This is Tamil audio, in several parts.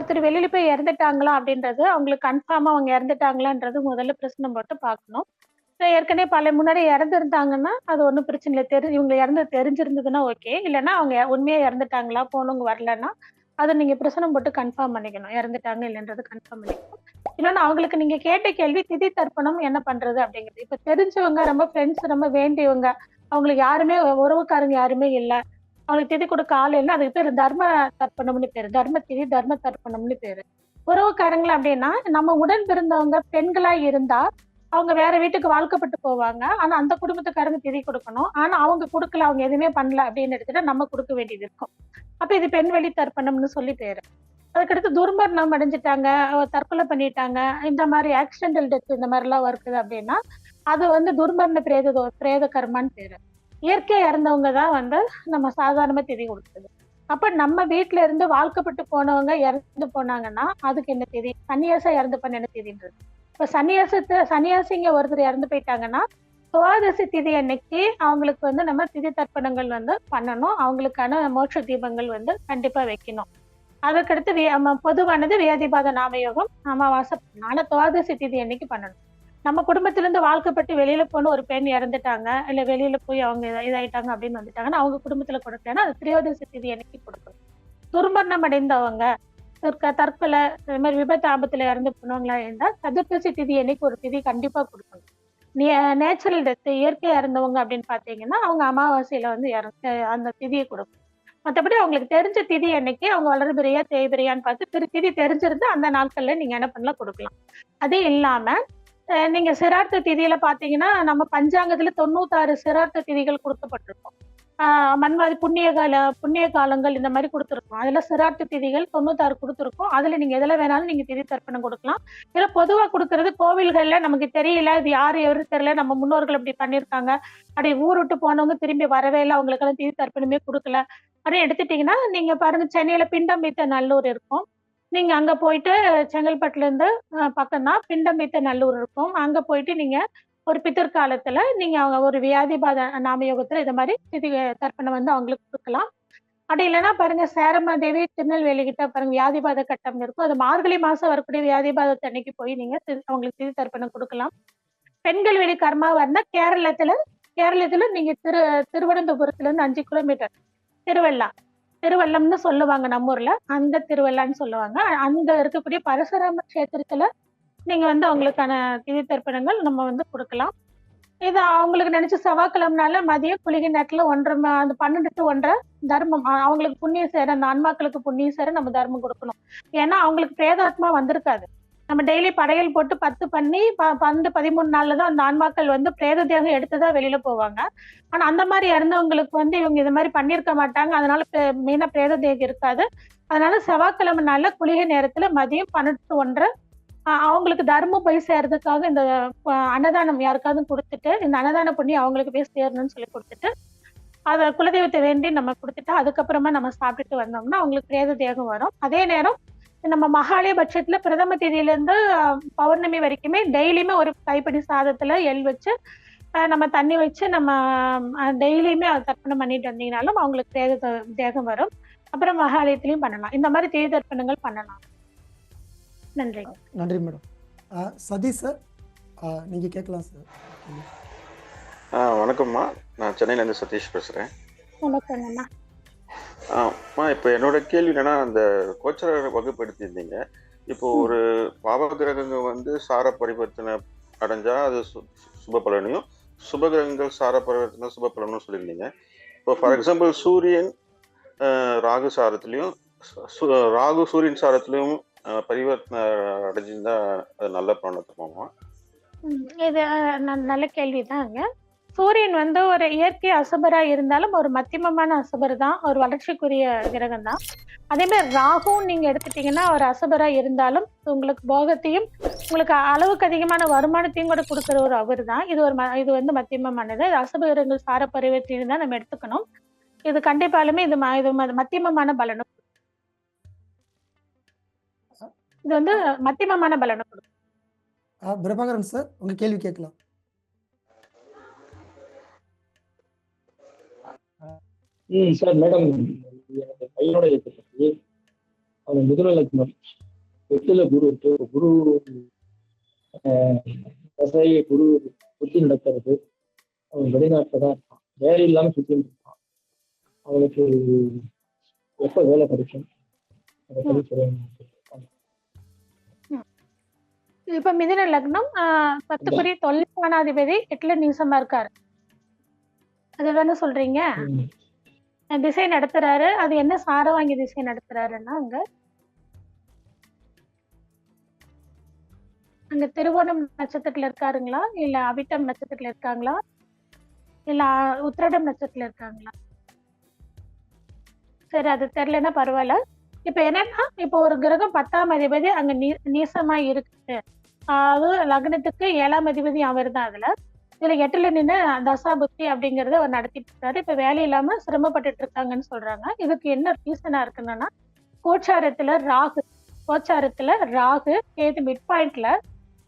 ஒருத்தர் வெளியில போய் இறந்துட்டாங்களா அப்படின்றது அவங்களுக்கு கன்ஃபார்மா அவங்க இறந்துட்டாங்களான்றது முதல்ல பிரச்சனை போட்டு பார்க்கணும். ஏற்கனவே பல முன்னாடி இறந்துருந்தாங்கன்னா அது ஒன்றும் பிரச்சனை இல்லை. தெரி இவங்க இறந்து தெரிஞ்சிருந்ததுன்னா ஓகே இல்லைன்னா அவங்க உண்மையா இறந்துட்டாங்களா போனவங்க வரலன்னா அதை நீங்க பிரச்சனை போட்டு கன்ஃபார்ம் பண்ணிக்கணும். இறந்துட்டாங்க இல்லைன்றது கன்ஃபார்ம் பண்ணிக்கணும். இல்லைன்னா அவங்களுக்கு நீங்க கேட்ட கேள்வி திதி தர்ப்பணம் என்ன பண்றது அப்படிங்கிறது. இப்ப தெரிஞ்சவங்க ரொம்ப ஃப்ரெண்ட்ஸ் ரொம்ப வேண்டியவங்க அவங்களுக்கு யாருமே உறவுக்காரங்க யாருமே இல்லை. அவங்களுக்கு திதி கொடுக்க ஆள் இல்லை. அதுக்கு பேர் தர்ம தர்ப்பணம்னு பேரு. தர்ம திதி தர்ம தர்ப்பணம்னு பேரு. உறவுக்காரங்களை அப்படின்னா நம்ம உடன் பிறந்தவங்க பெண்களா இருந்தா அவங்க வேற வீட்டுக்கு வாழ்க்கப்பட்டு போவாங்க. ஆனா அந்த குடும்பத்துக்காரங்க திதி கொடுக்கணும். ஆனா அவங்க கொடுக்கல அவங்க எதுவுமே பண்ணல அப்படின்னு எடுத்துட்டு நம்ம கொடுக்க வேண்டியது இருக்கும். அப்ப இது பெண் வெளி தர்ப்பணம்னு சொல்லி பேரு. அதுக்கடுத்து துர்மரணம் அடைஞ்சிட்டாங்க. தற்கொலை பண்ணிட்டாங்க. இந்த மாதிரி ஆக்சிடென்டல் டெத் இந்த மாதிரி எல்லாம் வருது அப்படின்னா அது வந்து துர்மரண பிரேத பிரேத கர்மான்னு பேரு. இயற்கை இறந்தவங்க தான் வந்து நம்ம சாதாரணமா திதி கொடுக்குறது. அப்ப நம்ம வீட்டுல இருந்து வாழ்க்கப்பட்டு போனவங்க இறந்து போனாங்கன்னா அதுக்கு என்ன தேதி? சன்னியாசம் இறந்து பண்ண என்ன தேதின்றது இப்ப சன்னியாசத்தை சன்னியாசிங்க ஒருத்தர் இறந்து போயிட்டாங்கன்னா துவாதசி திதி அன்னைக்கு அவங்களுக்கு வந்து நம்ம திதி தர்ப்பணங்கள் வந்து பண்ணணும். அவங்களுக்கான மோட்ச தீபங்கள் வந்து கண்டிப்பா வைக்கணும். அதற்கடுத்து நம்ம பொதுவானது வியாதிபாத நாமயோகம் அமாவாசை பண்ணணும். ஆனா துவாதசி திதி அன்னைக்கு பண்ணணும். நம்ம குடும்பத்திலேருந்து வாழ்க்கப்பட்டு வெளியில போன ஒரு பெண் இறந்துட்டாங்க இல்ல வெளியில போய் அவங்க இதாயிட்டாங்க அப்படின்னு வந்துட்டாங்கன்னா அவங்க குடும்பத்துல கொடுக்கலன்னா அது திரையோதசி திதி அன்னைக்கு கொடுக்கணும் துர்மரணம் அடைந்தவங்க தற்கொலை இந்த மாதிரி விபத்து ஆபத்துல இறந்து போனவங்களா இருந்தால் சதுர்த்தசி திதி அன்னைக்கு ஒரு திதி கண்டிப்பா கொடுக்கணும். நேச்சுரல் டெத் இயற்கையா இறந்தவங்க அப்படின்னு பாத்தீங்கன்னா அவங்க அமாவாசையில வந்து இறந்து அந்த திதியை கொடுக்கும். மற்றபடி அவங்களுக்கு தெரிஞ்ச திதி அன்னைக்கு அவங்க வளர்பிரியா தேய்பிரியான்னு பார்த்து திரு திதி தெரிஞ்சிருந்து அந்த நாட்கள்ல நீங்க என்ன பண்ணலாம் கொடுக்கலாம். அது இல்லாம நீங்க சிரார்த்த திதியில பாத்தீங்கன்னா நம்ம பஞ்சாங்கத்துல தொண்ணூத்தாறு சிரார்த்த திதிகள் கொடுக்கப்பட்டிருக்கும். ஆஹ் மன்வாதி புண்ணிய கால புண்ணிய காலங்கள் இந்த மாதிரி கொடுத்துருக்கோம். அதுல சிரார்த்த திதிகள் தொண்ணூத்தாறு கொடுத்துருக்கோம். அதுல நீங்க எதுல வேணாலும் நீங்க திதி தர்ப்பணம் கொடுக்கலாம். இதுல பொதுவா கொடுக்கறது கோவில்கள்ல நமக்கு தெரியல இது யாரு எவரு தெரியல நம்ம முன்னோர்கள் இப்படி பண்ணிருக்காங்க அப்படி ஊர் விட்டு போனவங்க திரும்பி வரவே இல்லை அவங்களுக்கெல்லாம் திதி தர்ப்பணமே கொடுக்கல. அப்படின்னு எடுத்துட்டீங்கன்னா நீங்க பாருங்க சென்னையில பிண்டம் வைத்த நல்லூர் இருக்கும். நீங்க அங்க போயிட்டு செங்கல்பட்டுல இருந்து பக்கம்தான் பிண்டமித்த நல்லூர் இருக்கும். அங்க போயிட்டு நீங்க ஒரு பித்தற்காலத்துல நீங்க அவங்க ஒரு வியாதிபாத நாமயோகத்துல இது மாதிரி திதி தர்ப்பணம் வந்து அவங்களுக்கு கொடுக்கலாம். அப்படி இல்லைன்னா பாருங்க சேரமாதேவி திருநெல்வேலி கிட்ட பாருங்க வியாதிபாத கட்டம் இருக்கும். அது மார்கழி மாசம் வரக்கூடிய வியாதிபாத அன்னைக்கு போய் நீங்க அவங்களுக்கு திதி தர்ப்பணம் கொடுக்கலாம். பெண்கள் வெளி கர்மா வந்தா கேரளத்துல கேரளத்துல நீங்க திரு திருவனந்தபுரத்துல இருந்து அஞ்சு கிலோமீட்டர். திருவள்ளா. திருவள்ளம்னு சொல்லுவாங்க நம்ம ஊர்ல. அந்த திருவள்ளான்னு சொல்லுவாங்க. அந்த இருக்கக்கூடிய பரசுராம கஷேத்திரத்துல நீங்க வந்து அவங்களுக்கான திதி தர்ப்பணங்கள் நம்ம வந்து கொடுக்கலாம். இது அவங்களுக்கு நினைச்ச செவ்வாய்க்கிழமைனால மதியம் குளிகை நேரத்துல ஒன்றரை அந்த பன்னெண்டு டு ஒன்றரை தர்மம். அவங்களுக்கு புண்ணியம் சேர அந்த ஆன்மாக்களுக்கு புண்ணியம் சேர நம்ம தர்மம் கொடுக்கணும். ஏன்னா அவங்களுக்கு பிரேதாத்மா வந்திருக்காது. நம்ம டெய்லி படையல் போட்டு பத்து பண்ணி ப- பன்னெண்டு பதிமூணு நாள்ல தான் அந்த ஆன்மாக்கள் வந்து பிரேத தேகம் எடுத்துதான் வெளியில போவாங்க. ஆனா அந்த மாதிரி இறந்தவங்களுக்கு வந்து இவங்க இது மாதிரி பண்ணியிருக்க மாட்டாங்க. அதனால மெயினா பிரேத தேகம் இருக்காது. அதனால செவ்வாய்க்கிழமை நாள்ல குளிகை நேரத்துல மதியம் பன்னெண்டு to ஒன்றரை அவங்களுக்கு தர்மம் போய் சேர்றதுக்காக இந்த அன்னதானம் யாருக்காவது கொடுத்துட்டு இந்த அன்னதான புண்ணியம் அவங்களுக்கு போய் சேரணும்னு சொல்லி கொடுத்துட்டு அதை குலதெய்வத்தை வேண்டி நம்ம கொடுத்துட்டு அதுக்கப்புறமா நம்ம சாப்பிட்டுட்டு வந்தோம்னா அவங்களுக்கு பிரேத தேகம் வரும். அதே நேரம் நம்ம மகாலய பட்சத்துல பிரதம தேதியில இருந்து அஹ், பௌர்ணமி வரைக்குமே டெய்லியுமே ஒரு கைப்பிடி சாதத்துல எள் வச்சு நம்ம தண்ணி வச்சு நம்ம டெய்லியுமே தர்ப்பணம் பண்ணிட்டு வந்தீங்கனாலும் அவங்களுக்கு பிரேத தே- தேகம் வரும். அப்புறம் மகாலயத்திலயும் பண்ணலாம். இந்த மாதிரி தேதி தர்ப்பணங்கள் பண்ணலாம். நன்றி. நன்றி மேடம். சதீஷ் சார் நீங்கள் கேட்கலாம் சார். ஆ வணக்கம்மா. நான் சென்னையிலேருந்து சதீஷ் பேசுகிறேன் வணக்கம் அம்மா இப்போ என்னோட கேள்வி என்னன்னா அந்த கோச்சர வகுப்படுத்தியிருந்தீங்க. இப்போ ஒரு பாவ கிரகங்கள் வந்து சார பரிவர்த்தனை அடைஞ்சா அது சுப பலனையும் சுப கிரகங்கள் சார பரிவர்த்தனை சுப பலனும் சொல்லியிருந்தீங்க. இப்போ ஃபார் எக்ஸாம்பிள் சூரியன் ராகு சாரத்துலேயும் ராகு சூரியன் சாரத்துலேயும் பரிவர்த்தனை அடைஞ்சிருந்தா அது நல்ல பலனை தருமாமா? ம், இது நல்ல கேள்விதாங்க. சூரியன் வந்து ஒரு இயற்கை அசுபரா இருந்தாலும் ஒரு மத்தியமமான அசுபர் தான் ஒரு வளர்ச்சிக்குரிய கிரகம் தான். அதே மாதிரி ராகுவும் நீங்க எடுத்துட்டீங்கன்னா ஒரு அசுபரா இருந்தாலும் உங்களுக்கு போகத்தையும் உங்களுக்கு அளவுக்கு அதிகமான வருமானத்தையும் கூட கொடுக்குற ஒரு அவர் தான். இது ஒரு ம- இது வந்து மத்தியமமானது இது அசுப கிரகங்கள் சார பரிவர்த்தனை தான் நம்ம எடுத்துக்கணும். இது கண்டிப்பாலுமே இது இது மத்தியமமான பலனும் இது வந்து மத்தியமமான பலனும் கொடுக்கும். பிரபாகரன் சார் உங்க கேள்வி கேட்கலாம். ம் சார் மேடம் எனக்கு பையனோட அவங்க மிதுன லக்னம் எட்டுல குரு இருக்கு குரு தசையை குரு சுத்தி நடக்கிறது. அவன் வெளிநாட்டுல தான் இருப்பான் வேலை இல்லாம சுத்திட்டு இருப்பான் அவனுக்கு எப்ப வேலை கிடைக்கும்? அதை பத்தி சொல்லுங்க. இப்ப மிதுன லக்னம் பத்துக்குரிய தொழிற்பானாதிபதி எட்டுல நீசமா இருக்காரு. அதுதானே சொல்றீங்க? ம். திசை நடத்துறாரு. அது என்ன சார வாங்கி திசை நடத்துறாருன்னா அங்க அங்க திருவோணம் நட்சத்திரத்துல இருக்காருங்களா? இல்ல அவிட்டம் நட்சத்திரத்துல இருக்காங்களா? இல்ல உத்திரடம் நட்சத்திரத்துல இருக்காங்களா? சரி அது தெரியலன்னா பரவாயில்ல. இப்ப என்னன்னா இப்போ ஒரு கிரகம் பத்தாம் அதிபதி அங்க நீ நீசமா இருக்குது அது லக்னத்துக்கு ஏழாம் அதிபதி அவர் தான் அதுல. இதுல எட்டுல நின்று தசா புத்தி அப்படிங்கறத அவர் நடத்திட்டு இருக்காரு. இப்ப வேலை இல்லாம சிரமப்பட்டுட்டு இருக்காங்கன்னு சொல்றாங்க. இதுக்கு என்ன ரீசனா இருக்குன்னா கோச்சாரத்துல ராகு கோச்சாரத்துல ராகு கேது மிட் பாயிண்ட்ல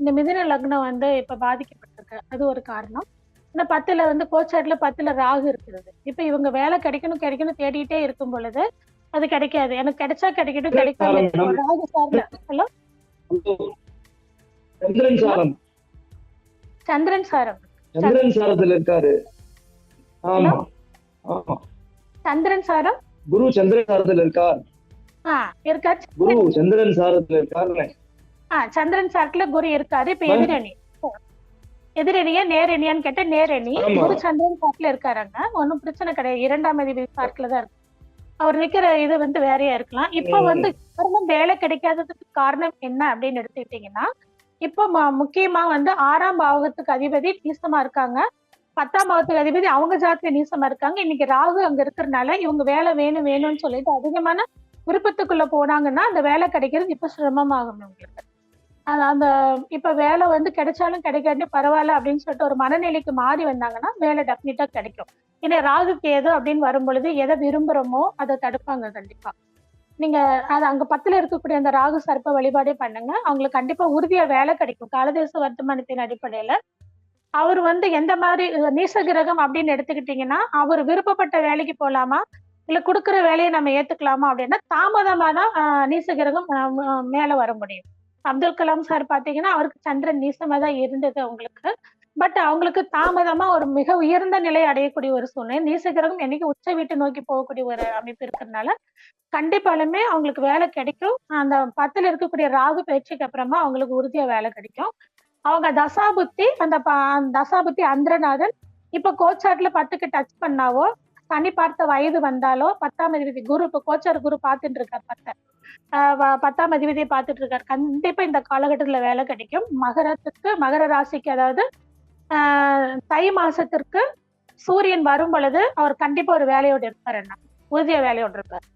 இந்த மிதுன லக்னம் வந்து இப்ப பாதிக்கப்பட்டிருக்கு. அது ஒரு காரணம். ஆனா பத்துல வந்து கோச்சாரத்துல பத்துல ராகு இருக்கிறது. இப்ப இவங்க வேலை கிடைக்கணும் கிடைக்கணும் தேடிட்டே இருக்கும் பொழுது அது கிடைக்காது. எனக்கு கிடைச்சா கிடைக்கட்டும் கிடைக்கும் மேடம். ராகு சார்ல ஹலோ? சந்திரன் சாரம். சந்திரன் சாரம். சந்திரன் சாரத்துல இருக்காரு. ஆமா. ஆமா. சந்திரன் சாரம்? குரு சந்திரன் சாரத்துல இருக்கார். ஆ இருக்கா குரு சந்திரன் சாரத்துல இருக்காரு சந்திரன் சாட்ல குரு இருக்காரு. இப்ப எதிரணி. எதிரணியா நேரணியான்னு கேட்டா நேரணி. குரு சந்திரன் சாட்ல இருக்காருங்க ஒன்னும் பிரச்சனை கிடையாது. இரண்டாம் அதிபதி தான் இருக்கு. அவர் நிக்கிற இது வந்து வேறையா இருக்கலாம். இப்ப. வந்து வேலை கிடைக்காததுக்கு காரணம் என்ன அப்படின்னு எடுத்துக்கிட்டீங்கன்னா இப்போ ம- முக்கியமா வந்து ஆறாம் பாவகத்துக்கு அதிபதி நீசமா இருக்காங்க. பத்தாம் பாவத்துக்கு அதிபதி அவங்க ஜாத்திய நீசமா இருக்காங்க. இன்னைக்கு ராகு அங்க இருக்கிறனால இவங்க வேலை வேணும் வேணும்னு சொல்லிட்டு அதிகமான விருப்பத்துக்குள்ள போனாங்கன்னா அந்த வேலை கிடைக்கிறது இப்ப சிரமமாகும் உங்களுக்கு அந்த இப்ப வேலை வந்து கிடைச்சாலும் கிடைக்காட்டி பரவாயில்ல அப்படின்னு சொல்லிட்டு ஒரு மனநிலைக்கு மாறி வந்தாங்கன்னா வேலை டெஃபினட்டா கிடைக்கும். ஏன்னா ராகுக்கு எது அப்படின்னு வரும் பொழுது எதை விரும்புறோமோ அதை தடுப்பாங்க கண்டிப்பா. நீங்க அது அங்க பத்துல இருக்கக்கூடிய அந்த ராகு சர்ப்ப வழிபாடே பண்ணுங்க. அவங்களுக்கு கண்டிப்பா உறுதியா வேலை கிடைக்கும். காலதேச வர்த்தமானத்தின் அடிப்படையில. அவர் வந்து எந்த மாதிரி நீச கிரகம் அப்படின்னு எடுத்துக்கிட்டீங்கன்னா அவர் விருப்பப்பட்ட வேலைக்கு போலாமா? இல்ல கொடுக்குற வேலையை நம்ம ஏத்துக்கலாமா அப்படின்னா தாமதமா தான் ஆஹ், நீச கிரகம் மேல வர முடியும். அப்துல் கலாம் சார் பாத்தீங்கன்னா அவருக்கு சந்திரன் நீசமா தான் இருந்தது அவங்களுக்கு. பட் அவங்களுக்கு தாமதமா ஒரு மிக உயர்ந்த நிலை அடையக்கூடிய ஒரு சூழ்நிலை. நீச கிரகம் என்னைக்கு உச்ச வீட்டை நோக்கி போகக்கூடிய ஒரு அமைப்பு இருக்கிறதுனால கண்டிப்பாலுமே அவங்களுக்கு வேலை கிடைக்கும். அந்த பத்துல இருக்கக்கூடிய ராகு பயிற்சிக்கு அப்புறமா அவங்களுக்கு உறுதியா வேலை கிடைக்கும். அவங்க தசாபுத்தி அந்த ப- அந்த தசாபுத்தி அந்திரநாதன் இப்ப கோச்சாட்ல பத்துக்கு டச் பண்ணாவோ சனி பார்த்த வயது வந்தாலோ பத்தாம் அதிபதி குரு இப்ப கோச்சார் குரு பார்த்துட்டு இருக்கார் பத்த ஆஹ் பத்தாம் அதிபதியை பார்த்துட்டு இருக்கார். கண்டிப்பா இந்த காலகட்டத்துல வேலை கிடைக்கும். மகரத்துக்கு மகர ராசிக்கு அதாவது தை மாசத்திற்கு சூரியன் வரும் பொழுது அவர் கண்டிப்பா ஒரு வேலையோடு இருப்பார் என்ன உறுதியா வேலையோடு இருப்பார்.